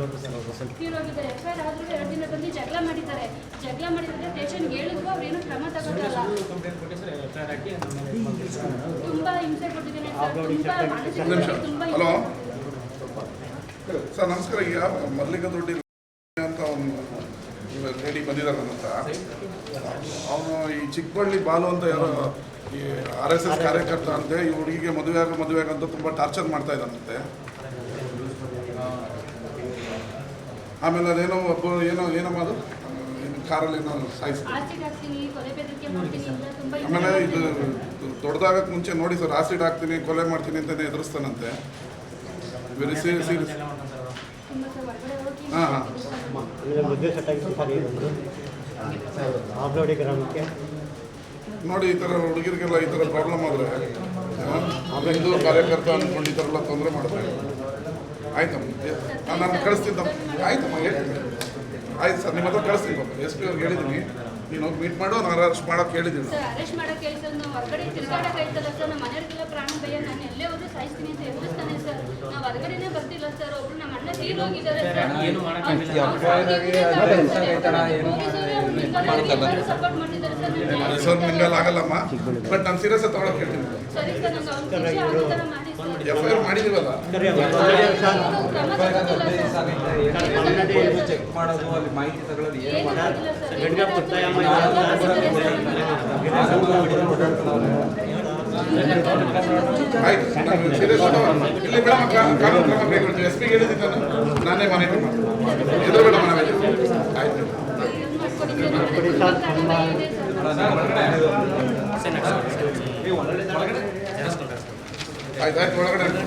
ತೀರೋಗಿದ್ದಾರೆ F I R ಆದ್ರೂ ಎರಡು ದಿನ ಜಗಳ ಮಾಡಿದ್ದಾರೆ. ಜಗಳ ಮಾಡಿದ್ರೆ ಸ್ಟೇಷನ್ಗೆ ಹೇಳಿದ್ರು ಅವ್ರು ಏನೂ ಕ್ರಮ ತಗೋತಲ್ಲ ಕಂಪ್ಲೇಂಟ್ ಕೊಟ್ಟು ಸರ್ ಎಫ್ ಐ ಆರ್ ಹಾಕಿ ನಮ್ಮ ಮೇಲೆ ಇದು ಮಾಡ್ತೀವಿ. ತುಂಬಾ ಹಿಂಸೆ ಕೊಟ್ಟಿದ್ದೀನಿ ಸರ್. ತುಂಬಾ ಒಂದು ನಿಮಿಷ ಮಾನಸಿಕವಾಗಿ ತುಂಬಾ ಹಲೋ? ಸರ್ ನಮಸ್ಕಾರ. ಈಗ ಮಲ್ಲಿಗ ದೊಡ್ಡಿ ಅಂತ ಒಂದು ಲೇಡಿ ಬಂದಿದ್ದಾರೆ ನನ್ನ ಹತ್ರ. ಅವನು ಈ ಚಿಕ್ಕಬಳ್ಳಿ ಬಾಲು ಅಂತ ಯಾರೋ ಈ ಆರ್ ಎಸ್ ಎಸ್ ಕಾರ್ಯಕರ್ತ ಅಂತೆ ಈ ಹುಡುಗಿಗೆ ಮದುವೆ ಆಗೋ ಮದುವೆ ಆಗೋ ಅಂತ ತುಂಬ ಟಾರ್ಚರ್ ಮಾಡ್ತಾ ಇದ್ದಾನಂತೆ. ಆಮೇಲೆ ಅದೇನೋ ಒಬ್ಬ ಏನೋ ಏನಮ್ಮ ಅದು? ಕಾರಲ್ಲಿ ಏನೋ ಸಾಯಿಸ್ತೀನಿ ಆಮೇಲೆ ಇದು. ದೊಡ್ಡದಾಗಕ್ಕೆ ಮುಂಚೆ ನೋಡಿ ಸರ್ ಆಸಿಡ್ ಹಾಕ್ತೀನಿ ಕೊಲೆ ಮಾಡ್ತೀನಿ ಅಂತಲೇ ಎದುರಿಸ್ತಾನಂತೆ. ವೆರಿ ಸೀರಿಯಸ್ ಸೀರಿಯಸ್ ಹಾಂ ಹಾಂ. ಗ್ರಾಮಕ್ಕೆ ನೋಡಿ ಈ ಥರ ಹುಡುಗಿರಿಗೆಲ್ಲ ಈ ಥರ ಪ್ರಾಬ್ಲಮ್ ಆದರೆ ಹಿಂದೂ ಕಾರ್ಯಕರ್ತ ಅಂದ್ಕೊಂಡು ಈ ಥರ ಎಲ್ಲ ತೊಂದರೆ ಮಾಡ್ತಾರೆ ಆಯ್ತಮ್ಮ ನಾನು ಕಳಿಸ್ತಿದ್ದಮ್ಮ. ತಮ್ಮ ಆಯ್ತಮ್ಮ ಹೇಳ್ತೀನಿ ಆಯ್ತು ಸರ್ ನಿಮ್ಮ ಹತ್ರ ಕಳಿಸ್ತೀನಿ ಪಾಪ. ಎಸ್ ಪಿ ಅವ್ರಿಗೆ ಹೇಳಿದ್ದೀನಿ. ನೀನು ಹೋಗಿ ಮೀಟ್ ಮಾಡೋ ನಾನು ಅರೆಸ್ಟ್ ಮಾಡೋಕೆ ಹೇಳಿದ್ದೀನಿ. ಸರ್ ಅರೆಸ್ಟ್ ಮಾಡೋಕೆ ಹೇಳಿ ಸರ್ ನಾವು ಹೊರಗಡೆ ತಿರ್ಗಾಡಕ್ ಆಯ್ತಲ್ಲ ಸರ್ ನಮ್ಮ ಮನೆಯವ್ರಿಗೆಲ್ಲ ಪ್ರಾಣ ಭಯ ನಾನು ಎಲ್ಲೇ ಹೋದ್ರು ಸಾಯಿಸ್ತೀನಿ ಅಂತ ಎದುರಿಸ್ತಾನೆ ಸರ್. ನಾವು ಹೊರಗಡೆನೇ ಬರ್ತಿಲ್ಲ ಸರ್ ಒಬ್ರು ನಮ್ಮ ಅಣ್ಣ ತೀರ್ ಹೋಗಿದ್ದಾರೆ ಸರ್ ಏನು ಮಾಡಕ್ಕಾಗಿಲ್ಲ. ಸಪೋರ್ಟ್ ಮಾಡಿದ್ದಾರೆ ಸರ್ ನಿಂಗಲ್ಲಿ ಆಗಲ್ಲಮ್ಮ ಬಟ್ ನಾನು ಸೀರಿಯಸ್ ತಗೊಳಕ್ ಹೇಳ್ತೀನಿ F I R sir. Check ಮಾಡೋದು ಅಲ್ಲಿ ಮಾಹಿತಿ ತಗೊಳ್ಳೋದು ಆಯ್ತು ನಾನು ಸೀರಿಯಸ್ ಇಲ್ಲಿ ಮೇಡಮ್ ಕಾನೂನು ಕ್ರಮ ಕೈಗೊಳ್ತೀನಿ ಎಸ್ ಪಿ ಹೇಳಿದ್ದೀನಿ ನಾನು ನಾನೇ ಮನೆ ಮಾಡ್ತೀನಿ ಎದುರು ಬೇಡ ಮನೆ ಆಯ್ತು ಇದನ್ನ ಮಾಡ್ಕೊಡಿ ಸರ್. ನನಗೆ ತುಂಬಾ ಪ್ರಾಣ ಭಯ ಇದೆ ಸರ್. Sir, next. ಒಳಗಡೆ ಸೇರಿಸ್ಕೊಂಡ್ರೆ ಸರ್. ಆಯ್ತು ಆಯ್ತು ಒಳಗಡೆ.